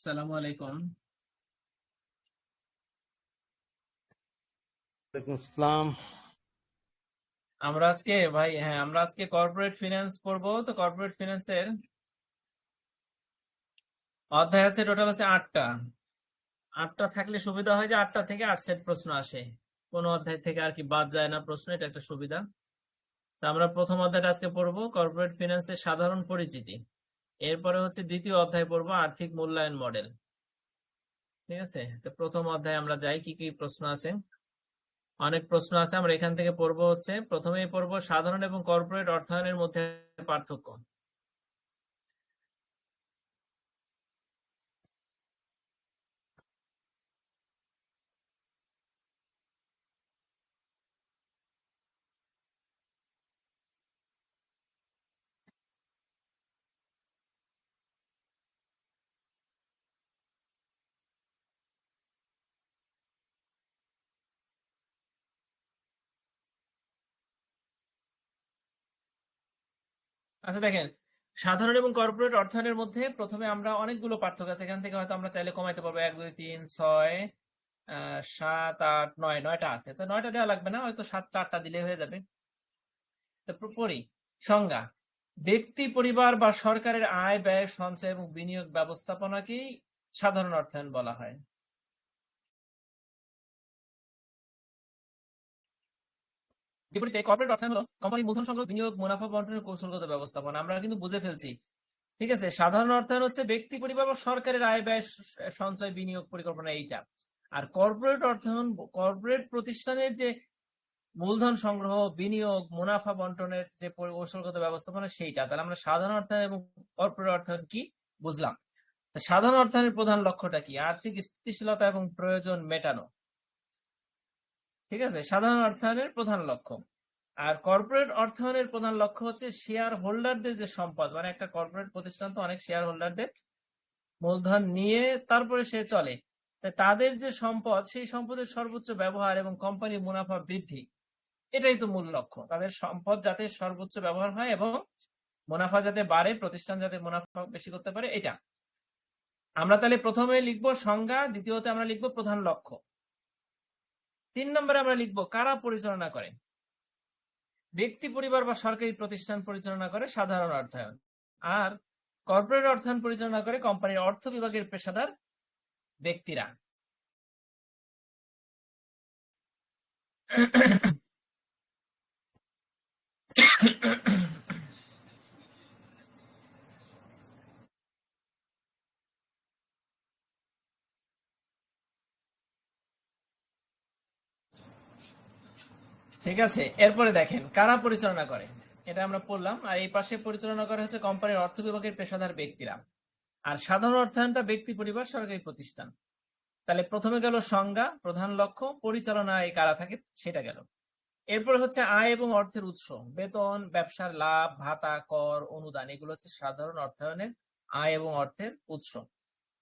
আসসালামু আলাইকুম। আসসালাম। আমরা আজকে ভাই হ্যাঁ আমরা আজকে কর্পোরেট ফিনান্স পড়ব। তো কর্পোরেট ফিনান্সের অধ্যায় আছে টোটাল আছে আটটা। আটটা থাকলে সুবিধা হয় যে আটটা থেকে আট সেট প্রশ্ন আসে। কোন অধ্যায় থেকে আর কি বাদ যায় না প্রশ্ন এটা একটা সুবিধা। তো আমরা প্রথম অধ্যায়টা আজকে পড়ব কর্পোরেট ফিনান্সের সাধারণ পরিচিতি। এরপরে হচ্ছে দ্বিতীয় অধ্যায় পড়ব আর্থিক মূল্যায়ন মডেল। ঠিক আছে? তো প্রথম অধ্যায় আমরা যাই, কি কি প্রশ্ন আছে? অনেক প্রশ্ন আছে, আমরা এখান থেকে পড়ব হচ্ছে। প্রথমেই পড়ব সাধারণ এবং কর্পোরেট অর্থায়নের মধ্যে পার্থক্য। আচ্ছা দেখেন, সাধারণ এবং কর্পোরেট অর্থায়নের মধ্যে প্রথমে আমরা অনেকগুলো পার্থক্য আছে। এখান থেকে হয়তো আমরা চাইলে কমাইতে পারব। এক, দুই, তিন, ছয় সাত, আট, নয়, নয়টা আছে। তো নয়টা দেওয়া লাগবে না, হয়তো সাতটা, আটটা দিলে হয়ে যাবে। পড়ি। সংজ্ঞা, ব্যক্তি, পরিবার বা সরকারের আয়, ব্যয়, সঞ্চয় এবং বিনিয়োগ ব্যবস্থাপনাকেই সাধারণ অর্থায়ন বলা হয়। বিপরীতে কর্পোরেট অর্থায়ন হলো কোম্পানির মূলধন সংগ্রহ, বিনিয়োগ, মুনাফা বন্টনের কৌশলগত ব্যবস্থাপনা। আমরা কিন্তু বুঝে ফেলছি। ঠিক আছে? সাধারণ অর্থায়ন হচ্ছে ব্যক্তি, পরিবার বা সরকারের আয় ব্যয় সঞ্চয়, বিনিয়োগ পরিকল্পনা এইটা। আর কর্পোরেট অর্থায়ন কর্পোরেট প্রতিষ্ঠানের যে মূলধন সংগ্রহ, বিনিয়োগ, মুনাফা বন্টনের যে কৌশলগত ব্যবস্থাপনা সেইটা। তাহলে আমরা সাধারণ অর্থায়ন এবং কর্পোরেট অর্থায়ন কি বুঝলাম? সাধারণ অর্থায়নের প্রধান লক্ষ্যটা কি? আর্থিক স্থিতিশীলতা এবং প্রয়োজন মেটানো। ঠিক আছে? সাধারণ অর্থায়নের প্রধান লক্ষ্য। আর কর্পোরেট অর্থায়নের প্রধান লক্ষ্য হচ্ছে শেয়ার হোল্ডারদের যে সম্পদ। মানে একটা কর্পোরেট প্রতিষ্ঠান তো অনেক শেয়ার হোল্ডারদের মূলধন নিয়ে তারপরে সে চলে। তাদের যে সম্পদ, সেই সম্পদের সর্বোচ্চ ব্যবহার এবং কোম্পানির মুনাফা বৃদ্ধি, এটাই তো মূল লক্ষ্য। তাদের সম্পদ যাতে সর্বোচ্চ ব্যবহার হয় এবং মুনাফা যাতে বাড়ে, প্রতিষ্ঠান যাতে মুনাফা বেশি করতে পারে, এটা। আমরা তাহলে প্রথমে লিখব সংজ্ঞা, দ্বিতীয়তে আমরা লিখব প্রধান লক্ষ্য। তিন নম্বরে আমরা লিখব, কারা পরিচালনা করে? ব্যক্তি, পরিবার বা সরকারি প্রতিষ্ঠান পরিচালনা করে সাধারণ অর্থায়ন। আর কর্পোরেট অর্থায়ন পরিচালনা করে কোম্পানির অর্থ বিভাগের পেশাদার ব্যক্তিরা। ঠিক আছে? এরপরে দেখেন, কারা পরিচালনা করে? এটা আমরা পড়লাম। আর এই পাশে পরিচালনা করে হচ্ছে কোম্পানির অর্থ বিভাগের পেশাদার ব্যক্তিরা। আর সাধারণ অর্থায়নটা ব্যক্তি, পরিবার, সরকারি প্রতিষ্ঠান। তাহলে প্রথমে গেল সংজ্ঞা, প্রধান লক্ষ্য পরিচালনায় কারা থাকে সেটা গেল। এরপরে হচ্ছে আয় এবং অর্থের উৎস, বেতন, ব্যবসার লাভ, ভাতা, কর, অনুদান, এগুলো হচ্ছে সাধারণ অর্থায়নের আয় এবং অর্থের উৎস।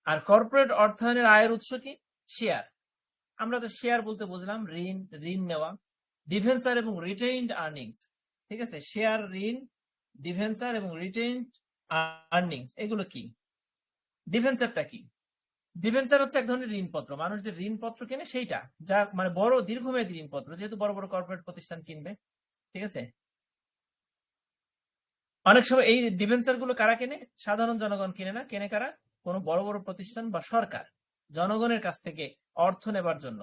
আর কর্পোরেট অর্থায়নের আয়ের উৎস কি? শেয়ার। আমরা তো শেয়ার বলতে বুঝলাম, ঋণ ঋণ নেওয়া। ডিভেন্সার এবং রিটেইনড আর্নিংস, ঠিক আছে? শেয়ার ঋণ ডিভেন্সার এবং রিটেইনড আর্নিংস, এগুলো কি? ডিভেন্সারটা কি? ডিভেন্সার হচ্ছে এক ধরনের ঋণপত্র। মানুষ যে ঋণপত্র কেনে সেইটা, যা মানে বড় দীর্ঘমেয়াদী ঋণপত্র, যেহেতু বড় বড় কর্পোরেট প্রতিষ্ঠান কিনবে, ঠিক আছে? অনেক সময় এই ডিভেন্সারগুলো কারা কেনে? সাধারণ জনগণ কিনে না। কেনে কারা? কোনো বড় বড় প্রতিষ্ঠান বা সরকার, জনগণের কাছ থেকে অর্থ নেবার জন্য।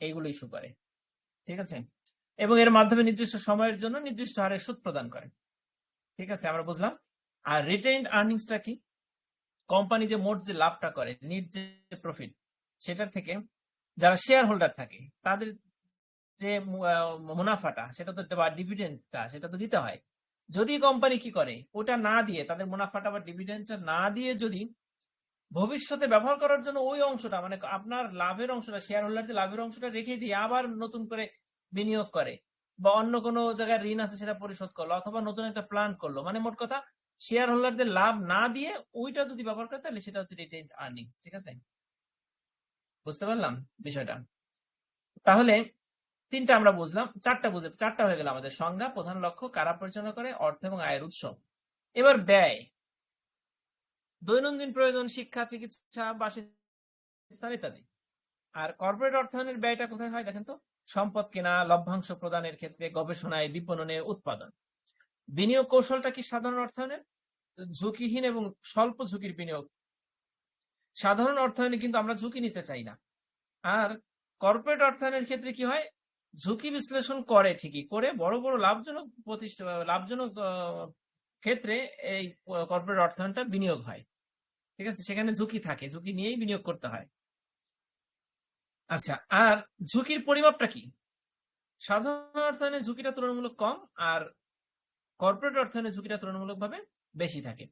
এইগুলো ইস্যু করে। ঠিক আছে? এবং এর মাধ্যমে নির্দিষ্ট সময়ের জন্য নির্দিষ্ট হারে সুদ প্রদান করে। ঠিক আছে? আমরা বুঝলাম? আর রিটেইনড আর্নিংসটা কি? কোম্পানি যে মোট যে লাভটা করে নিট যে প্রফিট সেটার থেকে যারা শেয়ার হোল্ডার থাকে, তাদের যে মুনাফাটা, সেটা তো বা ডিভিডেন্ডটা সেটা তো দিতে হয়। যদি কোম্পানি কি করে, ওটা না দিয়ে, তাদের মুনাফাটা বা ডিভিডেন্ডটা না দিয়ে যদি ভবিষ্যতে ব্যবহার করার জন্য ওই অংশটা মানে আপনার লাভের অংশটা শেয়ার হোল্ডারদের লাভের অংশটা রেখে দিয়ে আবার নতুন করে বিনিয়োগ করে বা অন্য কোনো জায়গায় ঋণ আছে সেটা পরিশোধ করল অথবা নতুন একটা প্ল্যান করল। মানে মোট কথা শেয়ার হোল্ডারদের লাভ না দিয়ে ওইটা যদি ব্যবহার করে, তাহলে সেটা হচ্ছে রিটেইনড আর্নিংস ঠিক আছে? বুঝতে পারলাম বিষয়টা? তাহলে তিনটা আমরা বুঝলাম, চারটা বুঝে, চারটা হয়ে গেল আমাদের সংজ্ঞা, প্রধান লক্ষ্য, কারা পরিচালনা করে, অর্থ এবং আয়ের উৎস। এবার ব্যয়। দৈনন্দিন প্রয়োজন শিক্ষা, চিকিৎসা, বাসস্থান ইত্যাদি। আর কর্পোরেট অর্থায়নের ব্যয়টা কোথায় হয় দেখেন তো? সম্পদ কেনা, লভ্যাংশ প্রদানের ক্ষেত্রে গবেষণায় বিপণনে উৎপাদন। বিনিয়োগ কৌশলটা কি সাধারণ অর্থায়নের? ঝুঁকিহীন এবং স্বল্প ঝুঁকির বিনিয়োগ। সাধারণ অর্থায়নে কিন্তু আমরা ঝুঁকি নিতে চাই না। আর কর্পোরেট অর্থায়নের ক্ষেত্রে কি হয়? ঝুঁকি বিশ্লেষণ করে ঠিকই। করে বড় বড় লাভজনক প্রতিষ্ঠা, লাভজনক ক্ষেত্রে এই কর্পোরেট অর্থায়নটা বিনিয়োগ হয়। ঠিক আছে? সেখানে ঝুঁকি থাকে। ঝুঁকি নিয়েই বিনিয়োগ করতে হয়। আচ্ছা আর ঝুঁকির পরিমাপটা কি? সাধারণ অর্থায়নে ঝুঁকিটা তুলনামূলক কম আর কর্পোরেট অর্থায়নে ঝুঁকিটা তুলনামূলকভাবে বেশি থাকে।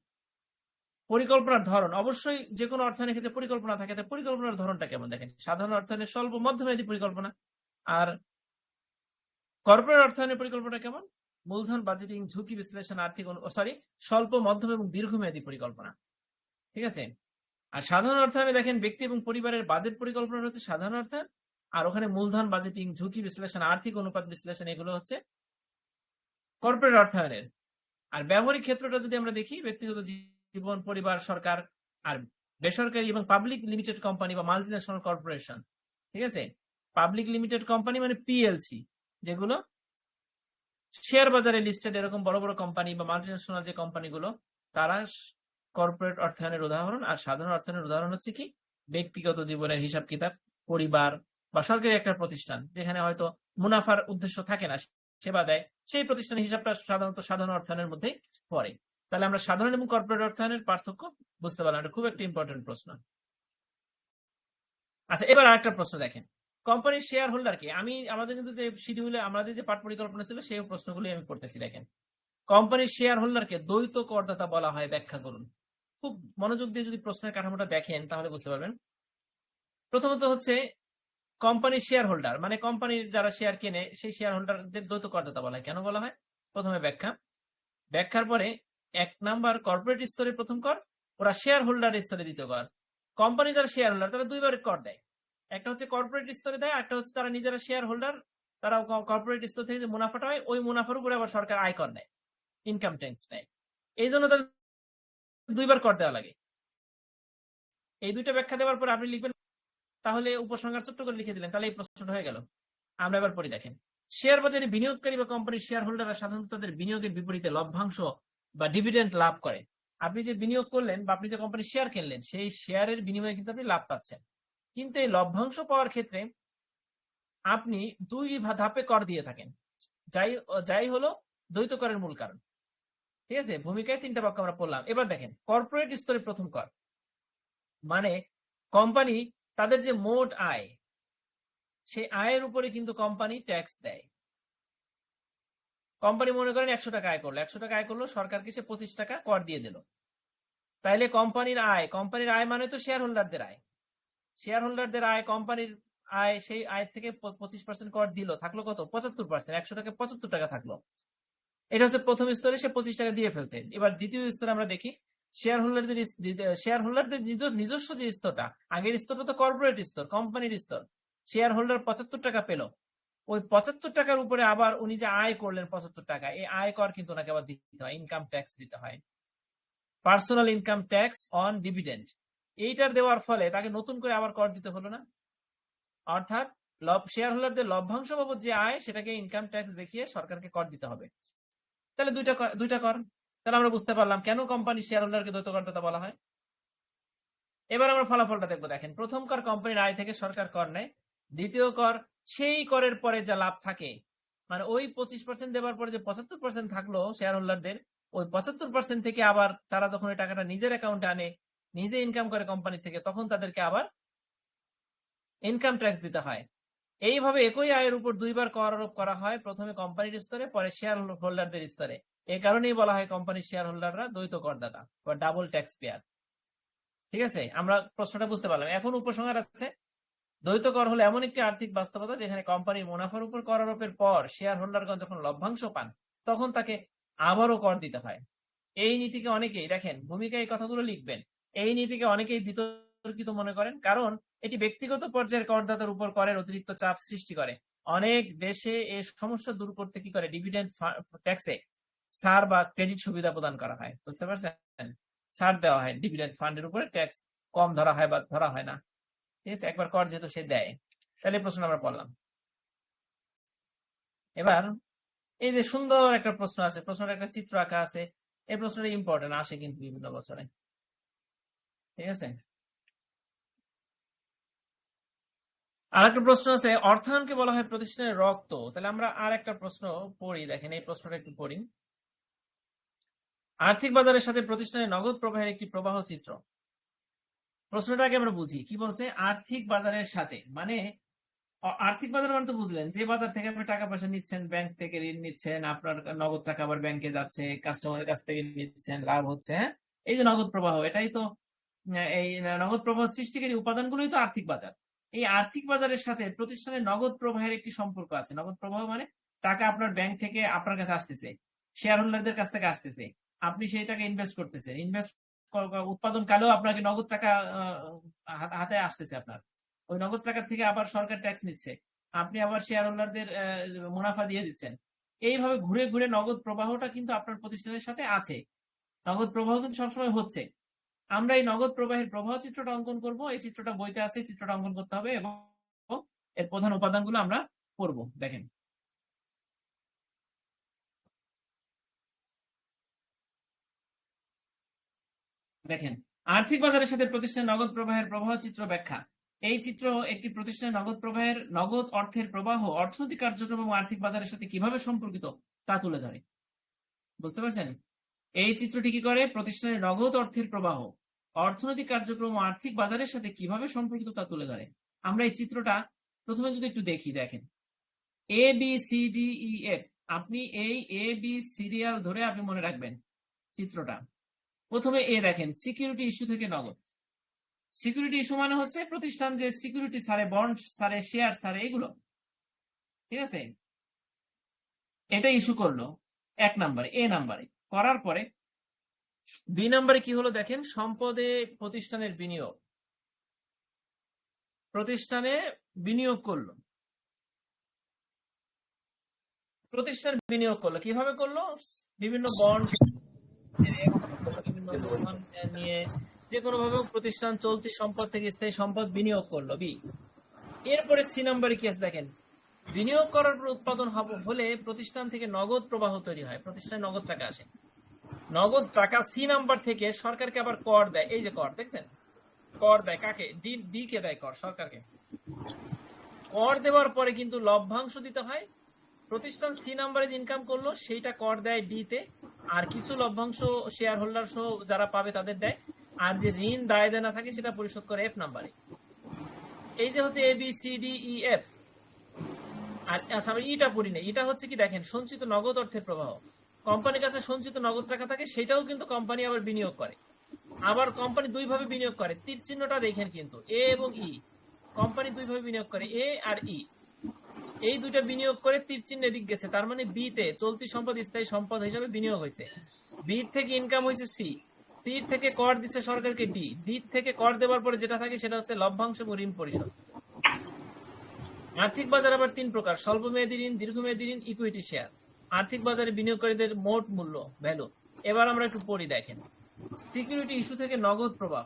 পরিকল্পনার ধরন, অবশ্যই যে কোনো অর্থায়নের ক্ষেত্রে পরিকল্পনা থাকে। তাই পরিকল্পনার ধরনটা কেমন দেখেন? সাধারণ অর্থায়নের স্বল্প, মধ্যমেয়াদী পরিকল্পনা আর কর্পোরেট অর্থায়নের পরিকল্পনা কেমন? মূলধন বাজেটিং ঝুঁকি বিশ্লেষণ, আর্থিক সরি স্বল্প, মধ্যম এবং দীর্ঘমেয়াদী পরিকল্পনা। ঠিক আছে? আর সাধারণ অর্থায়নে দেখেন ব্যক্তি এবং পরিবারের বাজেট পরিকল্পনা হচ্ছে সাধারণ অর্থায়ন আর ওখানে মূলধন বাজেটিং ঝুঁকি বিশ্লেষণ, আর্থিক অনুপাত বিশ্লেষণ, এগুলো হচ্ছে কর্পোরেট অর্থায়নের। আর ব্যবহারিক ক্ষেত্রটা যদি আমরা দেখি, ব্যক্তিগত জীবন, পরিবার, সরকার, আর বেসরকারি এবং পাবলিক লিমিটেড কোম্পানি বা মাল্টিন্যাশনাল কর্পোরেশন ঠিক আছে? পাবলিক লিমিটেড কোম্পানি মানে পিএলসি যেগুলো শেয়ার বাজারে লিস্টেড এরকম বড় বড় কোম্পানি বা মাল্টিন্যাশনাল যে কোম্পানিগুলো তারা কর্পোরেট অর্থায়নের উদাহরণ আর সাধারণ অর্থায়নের উদাহরণ হচ্ছে কি? ব্যক্তিগত জীবনের হিসাব কিতাব, পরিবার বা সরকারি একটা প্রতিষ্ঠান, যেখানে হয়তো মুনাফার উদ্দেশ্য থাকে না, সেবা দেয়, সেই প্রতিষ্ঠানের হিসাবটা সাধারণত সাধারণ অর্থায়নের মধ্যেই পড়ে। তাহলে আমরা সাধারণ এবং কর্পোরেট অর্থায়নের পার্থক্য বুঝতে পারলাম। এটা খুব একটা ইম্পর্টেন্ট প্রশ্ন। আচ্ছা এবার আরেকটা প্রশ্ন দেখেন। কোম্পানির শেয়ার হোল্ডার হোল্ডারকে আমি আমাদের কিন্তু যে শিডিউলে আমাদের যে পাঠ পরিকল্পনা ছিল সেই প্রশ্নগুলি আমি করতেছি, দেখেন। কোম্পানির শেয়ার হোল্ডারকে দ্বৈত করদাতা বলা হয়, ব্যাখ্যা করুন। খুব মনোযোগ দিয়ে যদি প্রশ্নের কাঠামোটা দেখেন, তাহলে বুঝতে পারবেন। প্রথমত হচ্ছে কোম্পানির শেয়ার হোল্ডার মানে কোম্পানির যারা শেয়ার কেনে, সেই শেয়ার হোল্ডারদের দ্বৈত করদাতা বলা হয়। কেন বলা হয়? প্রথমে ব্যাখ্যা। ব্যাখ্যার পরে, এক নাম্বার কর্পোরেট স্তরে প্রথম কর, ওরা শেয়ার হোল্ডার স্তরে দ্বিতীয় কর। কোম্পানি যারা শেয়ার হোল্ডার তারা দুইবার কর দেয়। একটা হচ্ছে কর্পোরেট স্তরে দেয় একটা হচ্ছে তারা নিজেরা শেয়ার হোল্ডার তারা কর্পোরেট স্তর থেকে যে মুনাফাটা হয়, ওই মুনাফার উপরে আবার সরকার আয়কর নেয় ইনকাম ট্যাক্স নেয়। এই জন্য দুইবার কর দেওয়া লাগে। এই দুইটা ব্যাখ্যা দেওয়ার পর আপনি লিখবেন, তাহলে উপসংহার ছোট্ট করে লিখে দিলেন, তাহলে এই প্রশ্নটা হয়ে গেল। আমরা এবার পড়ি, দেখেন। শেয়ার বাজারে বিনিয়োগকারী বা কোম্পানির শেয়ার হোল্ডাররা সাধারণত তাদের বিনিয়োগের বিপরীতে লভ্যাংশ বা ডিভিডেন্ড লাভ করে। আপনি যে বিনিয়োগ করলেন বা আপনি যে কোম্পানির শেয়ার কিনলেন, সেই শেয়ারের বিনিময়ে কিন্তু আপনি লাভ পাচ্ছেন। কিন্তু এই লভ্যাংশ পাওয়ার ক্ষেত্রে আপনি দুই ধাপে কর দিয়ে থাকেন। যাই যাই হলো দ্বৈত করের মূল কারণ। ঠিক আছে? ভূমিকায় তিনটা বাক্য আমরা পড়লাম। এবার দেখেন কর্পোরেট স্তরে প্রথম কর। মানে কোম্পানি তাদের যে মোট আয় সেই আয়ের উপরে কিন্তু কোম্পানি ট্যাক্স দেয়। কোম্পানি মনে করেন একশো টাকা আয় করল। একশো টাকা আয় করল, সরকারকে সে পঁচিশ টাকা কর দিয়ে দিল। তাইলে কোম্পানির আয় কোম্পানির আয় মানে তো শেয়ার হোল্ডারদের আয়। শেয়ার হোল্ডারদের আয় কোম্পানির আয়, সেই আয় থেকে পঁচিশ পার্সেন্ট কর দিল, থাকল কত? পঁচাত্তর পার্সেন্ট একশো টাকা, পঁচাত্তর টাকা থাকল। এটা হচ্ছে প্রথম স্তরে সে পঁচিশ টাকা দিয়ে ফেলছে। এবার দ্বিতীয় স্তরে আমরা দেখি শেয়ার হোল্ডারদের শেয়ার হোল্ডারদের নিজস্ব যে স্তরটা, আগের স্তরটা তো কর্পোরেট স্তর কোম্পানির স্তর শেয়ার হোল্ডার পঁচাত্তর টাকা পেল। ওই পঁচাত্তর টাকার উপরে আবার উনি যে আয় করলেন পঁচাত্তর টাকা, এই আয় কর কিন্তু ওনাকে আবার দিতে হয় ইনকাম ট্যাক্স দিতে হয়। Personal income tax on dividend এইটার দেওয়ার ফলে তাকে নতুন করে আবার কর দিতে হলো না। অর্থাৎ শেয়ার হোল্ডারদের লভ্যাংশ বাবদ যে আয়, সেটাকে ইনকাম ট্যাক্স দেখিয়ে সরকারকে কর দিতে হবে। তাহলে দুইটা দুইটা কর। তাহলে আমরা বুঝতে পারলাম কেন কোম্পানি শেয়ার হোল্ডারকে দ্বৈত করদাতা বলা হয়। এবার আমরা ফলাফলটা দেখব, দেখেন। প্রথম কর কোম্পানির আয় থেকে সরকার কর নেয়। দ্বিতীয় কর, সেই করের পরে যা লাভ থাকে মানে ওই পঁচিশ পার্সেন্ট দেওয়ার পরে যে পঁচাত্তর পার্সেন্ট থাকল শেয়ার হোল্ডারদের ওই পঁচাত্তর পার্সেন্ট থেকে আবার তারা যখন ওই টাকাটা নিজের অ্যাকাউন্টে আনে নিজে ইনকাম করে কোম্পানি থেকে, তখন তাদেরকে আবার ইনকাম ট্যাক্স দিতে হয়। এইভাবে একই আয়ের উপর দুইবার কর আরোপ করা হয় প্রথমে কোম্পানির স্তরে, পরে শেয়ার হোল্ডারদের স্তরে। এই কারণেই বলা হয় কোম্পানির শেয়ার হোল্ডাররা দ্বৈত করদাতা বা ডাবল ট্যাক্স পেয়ার ঠিক আছে? আমরা প্রশ্নটা বুঝতে পারলাম। এখন উপসংহার আছে, দ্বৈত কর হলো এমন একটি আর্থিক বাস্তবতা যেখানে কোম্পানির মুনাফার উপর কর আরোপের পর শেয়ার হোল্ডারগণ যখন লভ্যাংশ পান, তখন তাকে আবারও কর দিতে হয়। এই নীতিকে অনেকেই, দেখেন, ভূমিকা এই কথাগুলো লিখবেন। এই নীতিকে অনেকেই বিতর্কিত মনে করেন। কারণ এটি ব্যক্তিগত পর্যায়ের করদাতার উপর করের অতিরিক্ত চাপ সৃষ্টি করে। অনেক দেশে এই সমস্যা দূর করতে কি করে? ডিভিডেন্ড ট্যাক্সে সার বা ক্রেডিট সুবিধা প্রদান করা হয়। বুঝতে পারছেন? ছাড় দেওয়া হয়। ডিভিডেন্ড ফান্ডের উপরে ট্যাক্স কম ধরা হয় বা ধরা হয় না। ঠিক আছে? একবার কর যেহেতু সে দেয়। তাহলে প্রশ্ন আমরা পড়লাম। এবার এই যে সুন্দর একটা প্রশ্ন আছে। প্রশ্নের একটা চিত্র আঁকা আছে। এই প্রশ্নটা ইম্পর্টেন্ট আসে কিন্তু বিভিন্ন বছরে। ঠিক আছে? প্রশ্ন আছে, অর্থায়নকে বলা হয় প্রতিষ্ঠানের রক্ত। তাহলে আমরা আর একটা প্রশ্ন পড়ি, দেখেন এই প্রশ্নটা একটু পড়ি। আর্থিক বাজারের সাথে প্রতিষ্ঠানের নগদ প্রবাহের একটি প্রবাহ চিত্র। প্রশ্নটাকে আমরা বুঝি। কি বলছে? আর্থিক বাজারের সাথে। মানে আর্থিক বাজার মানে তো বুঝলেন, যে বাজার থেকে আপনি টাকা পয়সা নিচ্ছেন ব্যাংক থেকে ঋণ নিচ্ছেন, আপনার নগদ টাকা আবার ব্যাংকে যাচ্ছে কাস্টমারের কাছ থেকে নিচ্ছেন, লাভ হচ্ছে হ্যাঁ? এই যে নগদ প্রবাহ, এটাই তো এই নগদ প্রবাহ সৃষ্টিকারী উপাদানগুলোই তো আর্থিক বাজার। এই আর্থিক বাজারের সাথে প্রতিষ্ঠানের নগদ প্রবাহের একটি সম্পর্ক আছে। নগদ প্রবাহ মানে টাকা আপনার ব্যাংক থেকে আপনার কাছে আসতেছে শেয়ার হোল্ডারদের কাছ থেকে আসতেছে, আপনি সেই টাকা ইনভেস্ট করতেছেন। ইনভেস্ট উৎপাদন কালেও আপনাকে নগদ টাকা হাতে আসতেছে আপনার। ওই নগদ টাকা থেকে আবার সরকার ট্যাক্স নিচ্ছে, আপনি আবার শেয়ার হোল্ডারদের মুনাফা দিয়ে দিচ্ছেন। এইভাবে ঘুরে ঘুরে নগদ প্রবাহটা কিন্তু আপনার প্রতিষ্ঠানের সাথে আছে। নগদ প্রবাহ কিন্তু সবসময় হচ্ছে। আমরা এই নগদ প্রবাহের প্রবাহ চিত্রটা অঙ্কন করব। এই চিত্রটা বইতে আছে চিত্রটা অঙ্কন করতে হবে এবং এর প্রধান উপাদানগুলো আমরা পড়ব দেখেন। দেখেন, আর্থিক বাজারের সাথে প্রতিষ্ঠানের নগদ প্রবাহের প্রবাহ চিত্র ব্যাখ্যা। এই চিত্র একটি প্রতিষ্ঠানের নগদ প্রবাহের নগদ অর্থের প্রবাহ, অর্থনৈতিক কার্যক্রম এবং আর্থিক বাজারের সাথে কীভাবে সম্পর্কিত তা তুলে ধরে। বুঝতে পারছেন? এই চিত্রটি কি করে? প্রতিষ্ঠানের নগদ অর্থের প্রবাহ। অর্থনৈতিক কার্যক্রম আর্থিক বাজারের সাথে কীভাবে সম্পর্কিত তা তুলে ধরে? আমরা এই চিত্রটা প্রথমে যদি একটু দেখি, দেখেন। A B C D E F আপনি এই এ বি সিরিয়াল ধরে আপনি মনে রাখবেন চিত্রটা। প্রথমে এ দেখেন সিকিউরিটি ইস্যু থেকে নগদ। সিকিউরিটি ইস্যু মানে হচ্ছে প্রতিষ্ঠান যে সিকিউরিটি সারে বন্ড সারে শেয়ার সারে, এগুলো। ঠিক আছে? এটা ইস্যু করল এক নাম্বারে এ নাম্বারে। করার পরে বি নাম্বারে কি হলো দেখেন? সম্পদে প্রতিষ্ঠানের বিনিয়োগ। প্রতিষ্ঠানে বিনিয়োগ করল। প্রতিষ্ঠান বিনিয়োগ করল। কীভাবে করল? বিভিন্ন বন্ড বিভিন্ন নিয়ে যে কোনো ভাবে প্রতিষ্ঠান চলতি সম্পদ থেকে স্থায়ী সম্পদ বিনিয়োগ করল। বি, এরপরে সি নাম্বারে কি আছে দেখেন? বিনিয়োগ করার পর উৎপাদন হব- হলে প্রতিষ্ঠান থেকে নগদ প্রবাহ তৈরি হয়। প্রতিষ্ঠানে নগদ টাকা আসে। নগদ টাকা সি নাম্বার থেকে সরকারকে আবার কর দেয়। এই যে কর, দেখছেন? কর দেয় কাকে? ডি ডি কে দেয় কর, সরকারকে। কর দেওয়ার পরে কিন্তু লভ্যাংশ দিতে হয়। প্রতিষ্ঠান সি নাম্বারে ইনকাম করল, সেইটা কর দেয় ডি তে। আর কিছু লভ্যাংশ শেয়ার হোল্ডার সহ যারা পাবে তাদের দেয়। আর যে ঋণ দায় দেনা থাকে, সেটা পরিশোধ করে এফ নাম্বারে এই যে হচ্ছে A B C D E F আর আচ্ছা আমরা ইটা পড়ি না এটা হচ্ছে কি, দেখেন, সঞ্চিত নগদ অর্থের প্রবাহ। কোম্পানির কাছে সঞ্চিত নগদ টাকা থাকে, সেটাও কিন্তু কোম্পানি আবার বিনিয়োগ করে। আবার কোম্পানি দুই ভাবে বিনিয়োগ করে। তীর চিহ্নটা দেখেন কিন্তু, এ এবং ই। কোম্পানি দুই ভাবে বিনিয়োগ করে, এ আর ই। এই দুইটা বিনিয়োগ করে তীর চিহ্ন এদিক গেছে। তার মানে বি তে চলতি সম্পদ, স্থায়ী সম্পদ হিসাবে বিনিয়োগ হয়েছে। বি থেকে ইনকাম হয়েছে সি। সি থেকে কর দিচ্ছে সরকারকে ডি। ডি থেকে কর দেওয়ার পরে যেটা থাকে, সেটা হচ্ছে লভ্যাংশ এবং ঋণ পরিশোধ। আর্থিক বাজার আবার তিন প্রকার স্বল্প মেয়াদী ঋণ, দীর্ঘমেয়াদী ঋণ ইকুইটি শেয়ার আর্থিক বাজারে বিনিয়োগকারীদের মোট মূল্য ভ্যালু এবার আমরা একটু পড়ি, দেখেন। সিকিউরিটি ইস্যু থেকে নগদ প্রবাহ।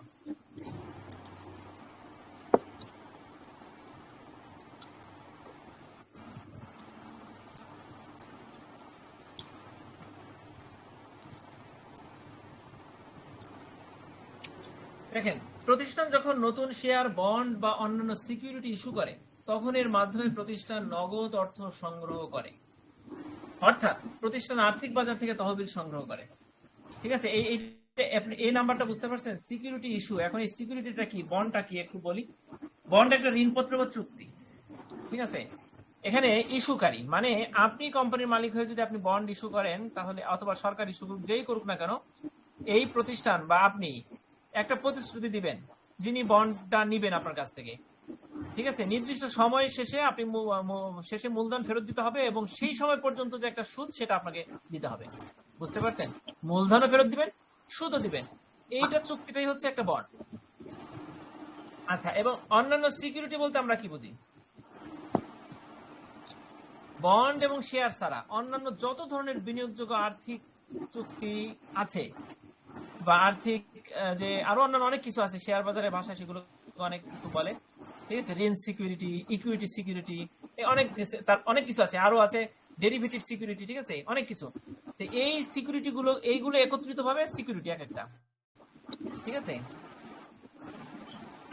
দেখেন, প্রতিষ্ঠান যখন নতুন শেয়ার বন্ড বা অন্যান্য সিকিউরিটি ইস্যু করে তখন এর মাধ্যমে প্রতিষ্ঠান নগদ অর্থ সংগ্রহ করে। অর্থাৎ প্রতিষ্ঠান আর্থিক বাজার থেকে তহবিল সংগ্রহ করে। ঠিক আছে? এই এই- নাম্বারটা বুঝতে পারছেন? Security issue. এখন এই সিকিউরিটিটা কি? বন্ডটা কি? একটু বলি। বন্ড একটা ঋণপত্র বা চুক্তি। ঠিক আছে? এখানে ইস্যুকারী মানে আপনি কোম্পানির মালিক হয়ে যদি আপনি বন্ড ইস্যু করেন, তাহলে অথবা সরকার ইস্যু করুক, যেই করুক না কেন, এই প্রতিষ্ঠান বা আপনি একটা প্রতিশ্রুতি দিবেন, যিনি বন্ডটা নিবেন আপনার কাছ থেকে। ঠিক আছে? নির্দিষ্ট সময় শেষে আপনি শেষে মূলধন ফেরত দিতে হবে এবং সেই সময় পর্যন্ত যে একটা সুদ সেটা আপনাকে দিতে হবে। বুঝতে পারছেন? মূলধনও ফেরত দিবেন, সুদও দিবেন। এইটা চুক্তিটাই হচ্ছে একটা বন্ড আচ্ছা এবং অন্যান্য সিকিউরিটি বলতে আমরা কি বুঝি? বন্ড এবং শেয়ার ছাড়া অন্যান্য যত ধরনের বিনিয়োগযোগ্য আর্থিক চুক্তি আছে বা আর্থিক যে আরও অন্যান্য অনেক কিছু আছে, শেয়ার বাজারের ভাষা সেগুলো অনেক কিছু বলে। ঠিক আছে রেঞ্জ সিকিউরিটি ইকুইটি সিকিউরিটি অনেক তার অনেক কিছু আছে। আরও আছে ডেরিভেটিভ সিকিউরিটি ঠিক আছে? অনেক কিছু। তো এই সিকিউরিটি গুলো, এইগুলো একত্রিত ভাবে সিকিউরিটি এক একটা। ঠিক আছে?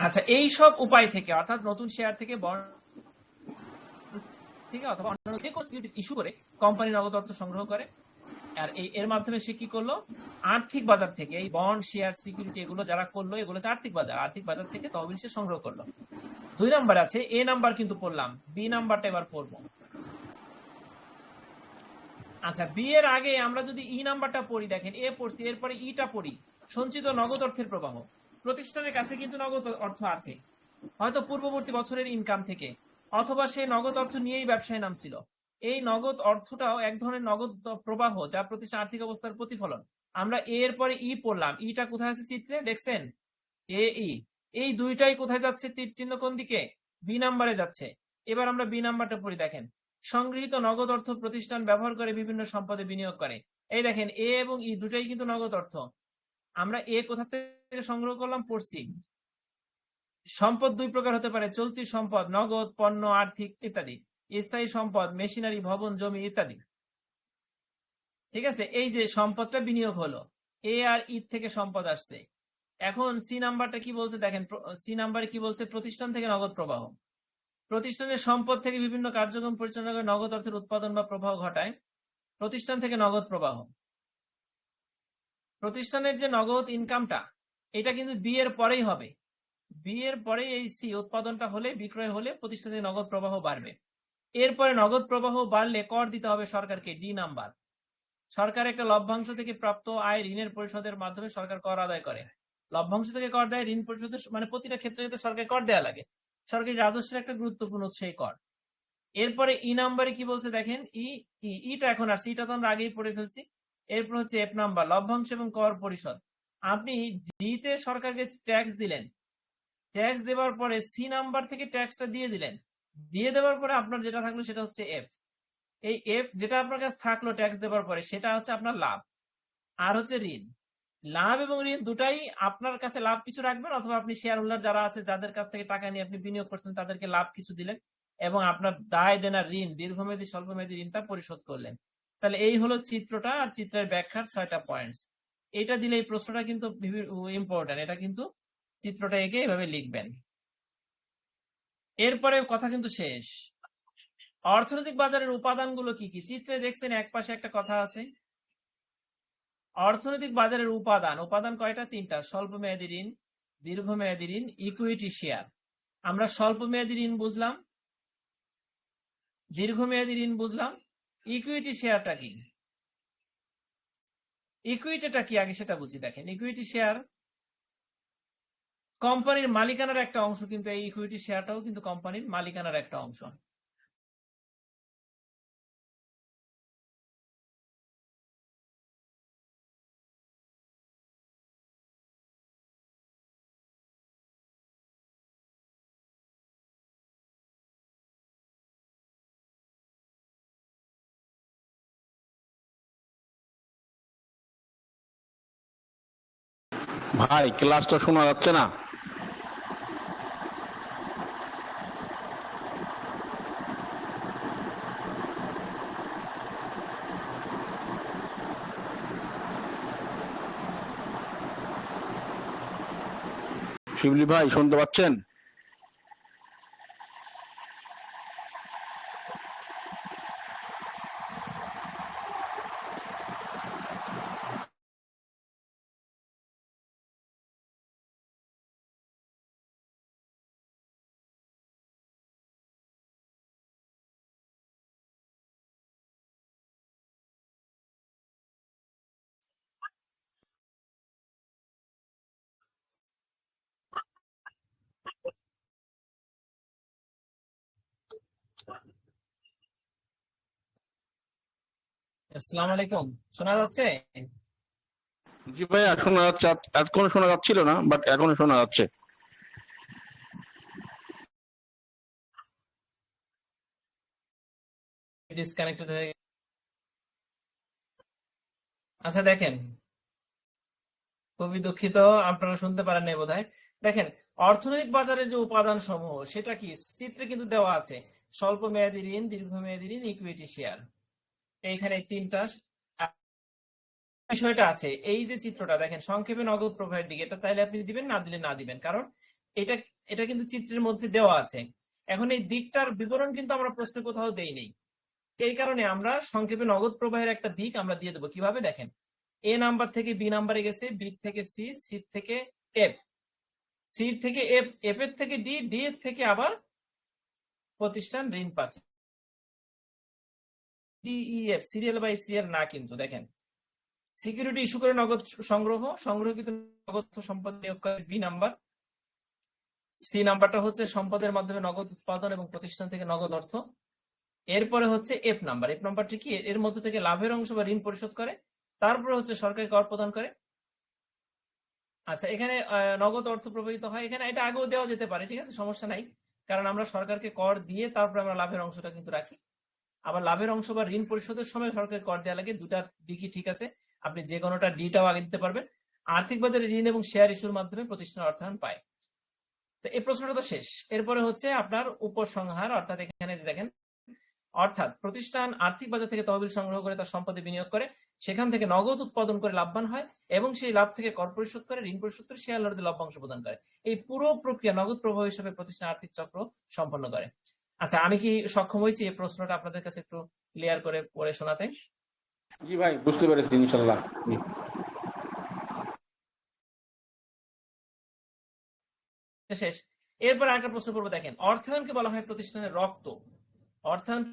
আচ্ছা এই সব উপায় থেকে, অর্থাৎ নতুন শেয়ার থেকে বন্ড থেকে, অথবা অন্যান্য যে কোনো সিকিউরিটি ইস্যু করে কোম্পানি নগদ অর্থ সংগ্রহ করে, আর এই, এর মাধ্যমে সে কি করল? আর্থিক বাজার থেকে, এই বন্ড শেয়ার সিকিউরিটি এগুলো যারা করল, এগুলো হচ্ছে আর্থিক বাজার। আর্থিক বাজার থেকে তহবিল সে সংগ্রহ করল। দুই নাম্বার আছে, এ নাম্বার কিন্তু পড়লাম, বি নাম্বারটা এবার পড়ব। আচ্ছা বি এর আগে আমরা যদি ই নাম্বারটা পড়ি, দেখেন, এ পড়ছি, এরপরে ইটা পড়ি, সঞ্চিত নগদ অর্থের প্রবাহ। প্রতিষ্ঠানের কাছে কিন্তু নগদ অর্থ আছে, হয়তো পূর্ববর্তী বছরের ইনকাম থেকে, অথবা সে নগদ অর্থ নিয়েই ব্যবসায় নামছিল। এই নগদ অর্থটাও এক ধরনের নগদ প্রবাহ যা প্রতিষ্ঠান আর্থিক অবস্থার প্রতিফলন। আমরা এর পরে ই পড়লাম, ইটা কোথায় আছে চিত্রে, দেখছেন? এ ই। এই দুইটাই কোথায় যাচ্ছে? তীর চিহ্ন কোন দিকে? বি নাম্বারে যাচ্ছে। এবার আমরা বি নাম্বারটা পড়ি, দেখেন। সংগৃহীত নগদ অর্থ প্রতিষ্ঠান ব্যবহার করে বিভিন্ন সম্পদে বিনিয়োগ করে। এই দেখেন, এ এবং ই দুটাই কিন্তু নগদ অর্থ। আমরা এ কোথা থেকে সংগ্রহ করলাম? পড়ছি। সম্পদ দুই প্রকার হতে পারে। চলতি সম্পদ, নগদ, পণ্য, আর্থিক ইত্যাদি। স্থায়ী সম্পদ, মেশিনারি, ভবন, জমি ইত্যাদি। ঠিক আছে? এই যে সম্পদটা বিনিয়োগ হলো, এ আর ই থেকে সম্পদ আসছে। এখন সি নাম্বারটা কি বলছে? দেখেন সি নাম্বারে কি বলছে? প্রতিষ্ঠান থেকে নগদ প্রবাহ। প্রতিষ্ঠানের সম্পদ থেকে বিভিন্ন কার্যক্রম পরিচালনা করে নগদ অর্থের উৎপাদন বা প্রবাহ ঘটায়। প্রতিষ্ঠান থেকে নগদ প্রবাহ। প্রতিষ্ঠানের যে নগদ ইনকামটা, এটা কিন্তু বি এর পরেই হবে। বি এর পরে এই সি উৎপাদনটা হলে, বিক্রয় হলে প্রতিষ্ঠানের নগদ প্রবাহ বাড়বে। এরপরে নগদ প্রবাহ বাড়লে কর দিতে হবে সরকারকে ডি নাম্বার। সরকার একটা লভ্যাংশ থেকে প্রাপ্ত আয় ঋণের পরিশোধের মাধ্যমে সরকার কর আদায় করে। লভ্যাংশ থেকে কর দেয়, ঋণ পরিশোধের মানে প্রতিটা ক্ষেত্রে ক্ষেত্রে সরকার কর দেওয়া লাগে। সরকারি রাজস্বের একটা গুরুত্বপূর্ণ সেই কর। এরপরে ই নাম্বারে কি বলছে দেখেন, ই ইটা এখন আর সিটা তো আমরা আগেই পড়ে ফেলছি। এরপর হচ্ছে এফ নাম্বার লভ্যাংশ এবং কর পরিশোধ। আপনি ডি তে সরকারকে ট্যাক্স দিলেন। ট্যাক্স দেওয়ার পরে সি নাম্বার থেকে ট্যাক্সটা দিয়ে দিলেন। দিয়ে দেওয়ার পরে আপনার যেটা থাকল সেটা হচ্ছে এফ এই এফ যেটা আপনার কাছে থাকল ট্যাক্স দেওয়ার পরে, সেটা হচ্ছে আপনার লাভ। আর হচ্ছে ঋণ। লাভ এবং ঋণ দুটাই আপনার কাছে লাভ কিছু রাখবেন অথবা আপনি শেয়ার হোল্ডার যারা আছে, যাদের কাছ থেকে টাকা নিয়ে আপনি বিনিয়োগ করছেন, তাদেরকে লাভ কিছু দিলেন এবং আপনার দায় দেনা ঋণ, দীর্ঘমেয়াদী, স্বল্পমেয়াদী ঋণটা পরিশোধ করলেন। তাহলে এই হলো চিত্রটা আর চিত্রের ব্যাখ্যার ছয়টা পয়েন্টস এটা দিলে এই প্রশ্নটা কিন্তু ইম্পর্টেন্ট এটা কিন্তু চিত্রটা এঁকে এভাবে লিখবেন। এরপরে কথা কিন্তু শেষ। অর্থনৈতিক বাজারের উপাদানগুলো কি কি? চিত্রে দেখছেন এক পাশে একটা কথা আছে অর্থনৈতিক বাজারের উপাদান উপাদান কয়টা? তিনটা। স্বল্প মেয়াদী ঋণ দীর্ঘমেয়াদী ঋণ ইকুইটি শেয়ার আমরা স্বল্প মেয়াদী ঋণ বুঝলাম দীর্ঘমেয়াদী ঋণ বুঝলাম ইকুইটি শেয়ারটা কি? ইকুইটিটা কি? আগে সেটা বুঝি, দেখেন। ইকুইটি শেয়ার কোম্পানির মালিকানার একটা অংশ কিন্তু এই ইকুইটি শেয়ারটাও কিন্তু কোম্পানির মালিকানার একটা অংশ। ভাই ক্লাস তো শোনা যাচ্ছে না। শিবলি ভাই শুনতে পাচ্ছেন? আসসালামু আলাইকুম। শোনা যাচ্ছে? জি ভাইয়া শোনা যাচ্ছে। এতক্ষণ শোনা যাচ্ছিল না বাট এখন শোনা যাচ্ছে। ডিসকানেক্টেড হয়ে আচ্ছা দেখেন। খুবই দুঃখিত আপনারা শুনতে পারেন নাই বোধহয়। দেখেন অর্থনৈতিক বাজারের যে উপাদান সমূহ সেটা কি? চিত্রে কিন্তু দেওয়া আছে। স্বল্প মেয়াদী ঋণ দীর্ঘমেয়াদী ঋণ ইকুইটি শেয়ার এইখানে তিনটা বিষয়টা আছে। এই যে চিত্রটা, দেখেন, সংক্ষেপে নগদ প্রবাহের দিকে, এটা চাইলে আপনি দিবেন, না দিলে না দিবেন। কারণ এটা এটা কিন্তু চিত্রের মধ্যে দেওয়া আছে। এখন এই দিকটার বিবরণ কিন্তু আমরা প্রশ্নে কোথাও দেই নেই এই কারণে আমরা সংক্ষেপে নগদ প্রবাহের একটা দিক আমরা দিয়ে দেবো। কীভাবে? দেখেন, এ নাম্বার থেকে বি নাম্বারে গেছে, বি থেকে সি সি থেকে এফ। সি থেকে এফ এফ এর থেকে ডি ডি এর থেকে আবার প্রতিষ্ঠান ঋণ পাচ্ছে। ডিইএফ সিরিয়াল বাই সিরিয়াল না কিন্তু, দেখেন। সিকিউরিটি ইস্যু করে নগদ সংগ্রহ সংগ্রহকৃত নগদ সম্পদ নিয়োগ করে বি নাম্বার সি নাম্বারটা হচ্ছে সম্পদের মাধ্যমে নগদ উৎপাদন এবং প্রতিষ্ঠান থেকে নগদ অর্থ। এরপরে হচ্ছে এফ নাম্বার এফ নাম্বারটি কি? এর মধ্যে থেকে লাভের অংশ বা ঋণ পরিশোধ করে, তারপরে হচ্ছে সরকারি কর প্রদান করে। আচ্ছা এখানে নগদ অর্থ প্রবাহিত হয়। এখানে এটা আগেও দেওয়া যেতে পারে, ঠিক আছে? সমস্যা নাই। কারণ আমরা সরকারকে কর দিয়ে তারপরে আমরা লাভের অংশটা কিন্তু রাখি। আবার লাভের অংশ বা ঋণ পরিশোধের সময় সরকারের কর দেওয়া লাগে। দুটা দিকই ঠিক আছে। আপনি যে কোনোটা ডিটাও আগে দিতে পারবেন। আর্থিক বাজারে ঋণ এবং শেয়ার ইস্যুর মাধ্যমে প্রতিষ্ঠান অর্থায়ন পায়। তো এই প্রশ্নটা তো শেষ। এরপরে হচ্ছে আপনার উপসংহার, অর্থাৎ এখানে দেখেন, অর্থাৎ প্রতিষ্ঠান আর্থিক বাজার থেকে তহবিল সংগ্রহ করে তার সম্পদে বিনিয়োগ করে, সেখান থেকে নগদ উৎপাদন করে লাভবান হয় এবং সেই লাভ থেকে কর পরিশোধ করে, ঋণ পরিশোধ করে শেয়ার হোল্ডারদের লভ্যাংশ প্রদান করে। এই পুরো প্রক্রিয়া নগদ প্রবাহ হিসেবে প্রতিষ্ঠান আর্থিক চক্র সম্পন্ন করে। আচ্ছা আমি কি সক্ষম হয়েছি এই প্রশ্নটা আপনাদের কাছে একটু ক্লিয়ার করে পড়ে শোনাতে? জি ভাই বুঝতে পেরেছি ইনশাল্লাহ। শেষ। এরপর আরেকটা প্রশ্ন করব দেখেন অর্থায়নকে বলা হয় প্রতিষ্ঠানের রক্ত। অর্থায়ন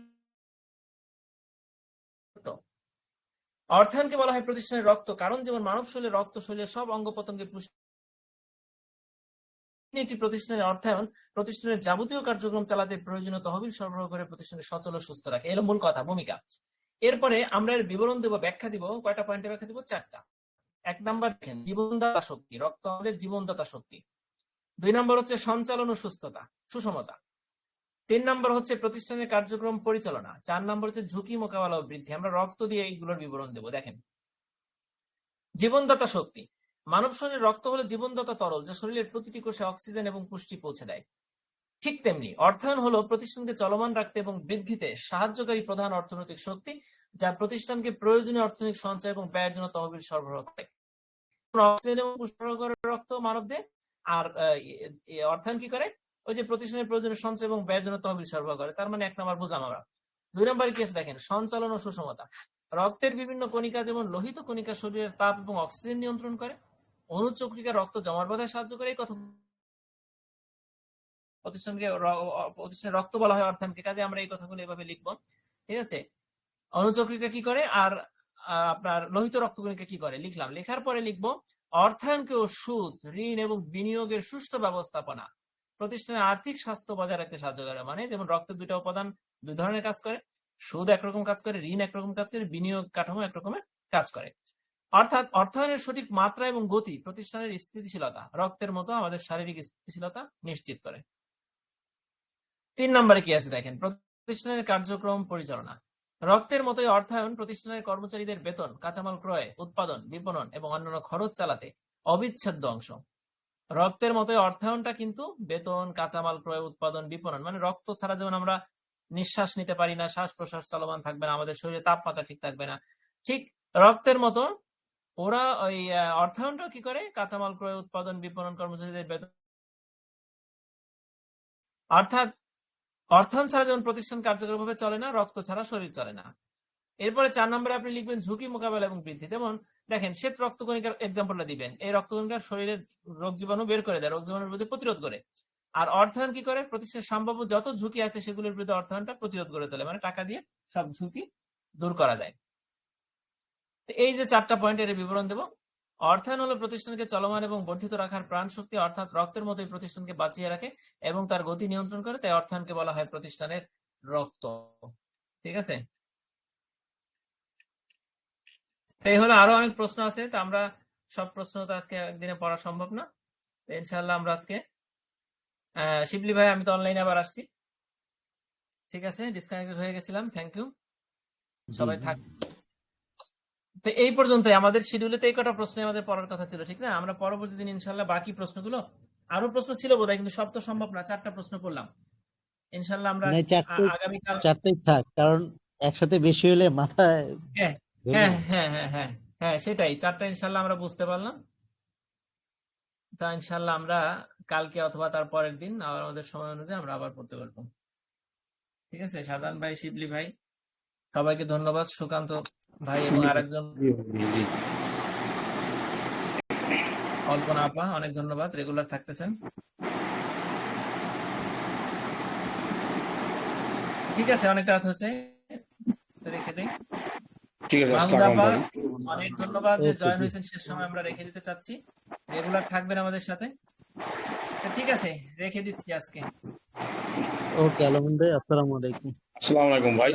অর্থায়নকে বলা হয় প্রতিষ্ঠানের রক্ত। কারণ যেমন মানব শরীরে রক্ত শরীরের সব অঙ্গ প্রত্যঙ্গে পুষ্টি একটি প্রতিষ্ঠানের অর্থায়ন, প্রতিষ্ঠানের যাবতীয় কার্যক্রম চালাতে প্রয়োজনীয় তহবিল সরবরাহ করে প্রতিষ্ঠানকে সচল ও সুস্থ রাখে। এর মূল কথা, ভূমিকা। এরপরে আমরা এর বিবরণ দেব, ব্যাখ্যা দিব, কয়টা পয়েন্টে ব্যাখ্যা দিব? চারটা। এক নাম্বার দেখেন, জীবনদাতা শক্তি, রক্ত আমাদের জীবনদাতা শক্তি। দুই নম্বর হচ্ছে সঞ্চালন ও সুস্থতা, সুষমতা। তিন নম্বর হচ্ছে প্রতিষ্ঠানের কার্যক্রম পরিচালনা। চার নম্বর হচ্ছে ঝুঁকি মোকাবেলা ও বৃদ্ধি। আমরা রক্ত দিয়ে এইগুলোর বিবরণ দেব, দেখেন। জীবনদাতা শক্তি মানব শরীরের রক্ত হলো জীবনদাতা তরল যা শরীরের প্রতিটি কোষে অক্সিজেন এবং পুষ্টি পৌঁছে দেয়। ঠিক তেমনি অর্থায়ন হলো প্রতিষ্ঠানকে চলমান রাখতে এবং বৃদ্ধিতে সাহায্যকারী প্রধান অর্থনৈতিক শক্তি যা প্রতিষ্ঠানকে প্রয়োজনীয় অর্থনৈতিক সঞ্চয় এবং ব্যয়ের জন্য তহবিল সরবরাহ করে। অক্সিজেন এবং রক্ত মানবদের আর আহ, এ- এ অর্থায়ন কি করে? ওই যে প্রতিষ্ঠানের প্রয়োজনীয় সঞ্চয় এবং ব্যয়ের জন্য তহবিল সরবরাহ করে তার মানে এক নম্বর বুঝলাম আমরা। দুই নম্বর কেস দেখেন? সঞ্চালন ও সুষমতা। রক্তের বিভিন্ন কণিকা যেমন লোহিত কণিকা শরীরের তাপ এবং অক্সিজেন নিয়ন্ত্রণ করে অনুচক্রিকা রক্ত জমাট বাঁধায় সাহায্য করে, এই কথা প্রতিষ্ঠানকে প্রতিষ্ঠানের রক্ত বলা হয় অর্থায়নকে কাজে আমরা এই কথাগুলো এভাবে লিখব। ঠিক আছে? অনুচক্রিকা কি করে? আর আপনার লোহিত রক্তকণিকা কি করে? লিখলাম। লেখার পরে লিখব, অর্থায়নকে সুদ, ঋণ এবং বিনিয়োগের সুষ্ঠু ব্যবস্থাপনা প্রতিষ্ঠানের আর্থিক স্বাস্থ্য বজায় রাখতে সাহায্য করে। মানে যেমন রক্তের দুইটা উপাদান দুই ধরনের কাজ করে। সুদ একরকম কাজ করে, ঋণ একরকম কাজ করে, বিনিয়োগ কাঠামো একরকমের কাজ করে। অর্থাৎ অর্থায়নের সঠিক মাত্রা এবং গতি প্রতিষ্ঠানের স্থিতিশীলতা, রক্তের মতো আমাদের শারীরিক স্থিতিশীলতা নিশ্চিত করে। তিন নম্বরে কি আছে দেখেন? প্রতিষ্ঠানের কার্যক্রম পরিচালনা। রক্তের মতোই অর্থায়ন প্রতিষ্ঠানের কর্মচারীদের বেতন, কাঁচামাল ক্রয়, উৎপাদন, বিপণন এবং অন্যান্য খরচ চালাতে অবিচ্ছেদ্য অংশ। রক্তের মতোই অর্থায়নটা কিন্তু বেতন, কাঁচামাল ক্রয়, উৎপাদন, বিপণন মানে রক্ত ছাড়া যেমন আমরা নিঃশ্বাস নিতে পারি না শ্বাস প্রশ্বাস চলমান থাকবে না, আমাদের শরীরে তাপমাত্রা ঠিক থাকবে না, ঠিক রক্তের মতো ওরা ওই অর্থায়নটা কি করে? কাঁচামাল ক্রয়, উৎপাদন, বিপণন কর্মচারীদের বেতন অর্থাৎ অর্থায়ন ছাড়া যেমন প্রতিষ্ঠান কার্যকরভাবে চলে না, রক্ত ছাড়া শরীর চলে না। এরপরে চার নম্বরে আপনি লিখবেন ঝুঁকি মোকাবেলা এবং বৃদ্ধি। যেমন দেখেন, শ্বেত রক্তকণিকার এক্সাম্পলটা দিবেন। এই রক্তকণিকার শরীরের রোগ জীবাণু বের করে দেয়, রোগ জীবাণুর বিরুদ্ধে প্রতিরোধ করে। আর অর্থায়ন কি করে? প্রতিষ্ঠানের সম্ভাব্য যত ঝুঁকি আছে সেগুলোর বিরুদ্ধে অর্থায়নটা প্রতিরোধ করে তোলে। মানে টাকা দিয়ে সব ঝুঁকি দূর করা যায়। তো এই যে চারটা পয়েন্টের বিবরণ দেব। অর্থায়ন হলো প্রতিষ্ঠানকে চলমান এবং বর্ধিত রাখার প্রাণ শক্তি অর্থাৎ রক্তের মতোই প্রতিষ্ঠানকে বাঁচিয়ে রাখে এবং তার গতি নিয়ন্ত্রণ করে তাই অর্থায়নকে বলা হয় প্রতিষ্ঠানের রক্ত। ঠিক আছে? এই হলো আরও অনেক প্রশ্ন আছে তো আমরা সব প্রশ্ন তো আজকে একদিনে পড়া সম্ভব না। ইনশাল্লাহ আমরা আজকে আহ, শিবলি ভাই আমি তো অনলাইনে আবার আসছি। ঠিক আছে? ডিসকানেক্টেড হয়ে গেছিলাম। থ্যাংক ইউ সবাই থাক তো এই পর্যন্ত আমাদের শিডিউলে তো এই কটা প্রশ্ন আমাদের পড়ার কথা ছিল ঠিক না? আমরা পরবর্তী দিন ইনশাল্লাহ বাকি প্রশ্নগুলো আরও প্রশ্ন ছিল বোধহয় কিন্তু সব তো সম্ভব না চারটা প্রশ্ন করলাম। ইনশাল্লাহ আমরা মানে আগামীকাল চারটেই থাক কারণ একসাথে বেশি হলে মাথায় হ্যাঁ হ্যাঁ হ্যাঁ হ্যাঁ হ্যাঁ হ্যাঁ সেটাই। চারটা ইনশাল্লাহ আমরা বুঝতে পারলাম। তা ইনশাল্লাহ আমরা কালকে অথবা তার পরের দিন আবার আমাদের সময় অনুযায়ী আমরা আবার পড়তে পারব। ঠিক আছে? সাধারণ ভাই শিবলি ভাই সবাইকে ধন্যবাদ। সুকান্ত ভাই এবং আরেকজন জি জি কল্পনা আপা অনেক ধন্যবাদ রেগুলার থাকতেছেন। ঠিক আছে অনেক রাত হয়েছে রেখে দিই। ঠিক আছে আপা অনেক ধন্যবাদ যে জয়েন হয়েছেন শেষ সময় আমরা রেখে দিতে চাচ্ছি। রেগুলার থাকবেন আমাদের সাথে। ঠিক আছে রেখে দিচ্ছি আজকে। ওকে আলমন ভাই আসসালামু আলাইকুম। আসসালামু আলাইকুম ভাই।